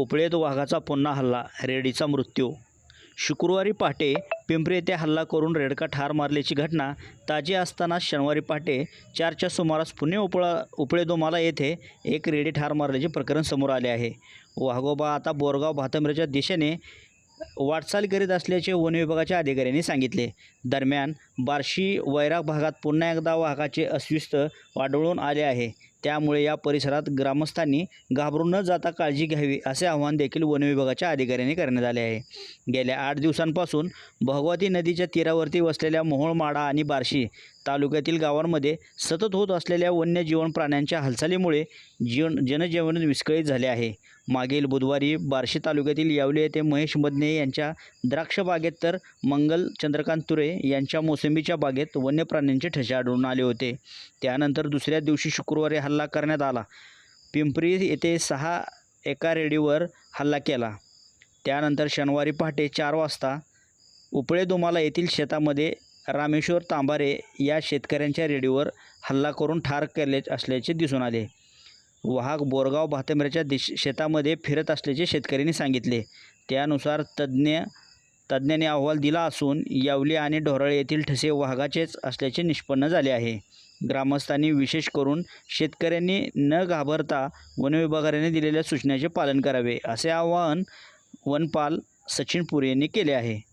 उपळेत वाघाचा पुन्हा हल्ला रेडीचा मृत्यू. शुक्रवारी पहाटे पिंपरी येथे हल्ला करून रेडका ठार मारल्याची घटना ताजी असताना शनिवारी पहाटे चारच्या सुमारास पुणे उपळा उपळेदोमाला येथे एक रेडी ठार मारल्याचे प्रकरण समोर आले आहे. वाघोबा आता बोरगाव भातंब्रेच्या दिशेने वाटचाल करीत असल्याचे वन विभागाच्या अधिकाऱ्यांनी सांगितले. दरम्यान बार्शी वैराग भागात पुन्हा एकदा वाघाचे अस्विस्त वाढवून आले आहे. त्यामुळे या परिसरात ग्रामस्थांनी घाबरून न जाता काळजी घ्यावी असे आवाहन देखील वन विभागाच्या अधिकाऱ्यांनी करण्यात आले आहे. गेल्या आठ दिवसांपासून भगवती नदीच्या तीरावरती वसलेल्या मोहोळमाडा आणि बार्शी तालुक्यातील गावांमध्ये सतत होत असलेल्या वन्यजीवन प्राण्यांच्या हालचालीमुळे जीवन जनजीवन विस्कळीत झाले आहे. मागील बुधवारी बार्शी तालुक्यातील यावले येथे महेश मदने यांच्या द्राक्ष बागेत तर मंगल चंद्रकांत तुरे यांच्या मोसंबीच्या बागेत वन्य प्राण्यांचे ठसे आढळून आले होते. त्यानंतर दुसऱ्या दिवशी शुक्रवारी हल्ला करण्यात आला. पिंपरी येथे सहा एका रेडीवर हल्ला केला. त्यानंतर शनिवारी पहाटे चार वाजता उपळे दुमाला येथील शेतामध्ये रामेश्वर तांबारे या शेतकऱ्यांच्या रेडीवर हल्ला करून ठार केले असल्याचे दिसून आले. वाहक बोरगाव भातेमऱ्याच्या दिश शेतामध्ये फिरत असल्याचे शेतकऱ्यांनी सांगितले. त्यानुसार तज्ज्ञ तज्ज्ञांनी अहवाल दिला असून यावली आणि ढोराळे येथील ठसे वाघाचेच असल्याचे निष्पन्न झाले आहे. ग्रामस्थांनी विशेष करून शेतकऱ्यांनी न घाबरता वनविभागाने दिलेल्या सूचनेचे पालन करावे असे आवाहन वनपाल सचिन पुरे यांनी केले आहे.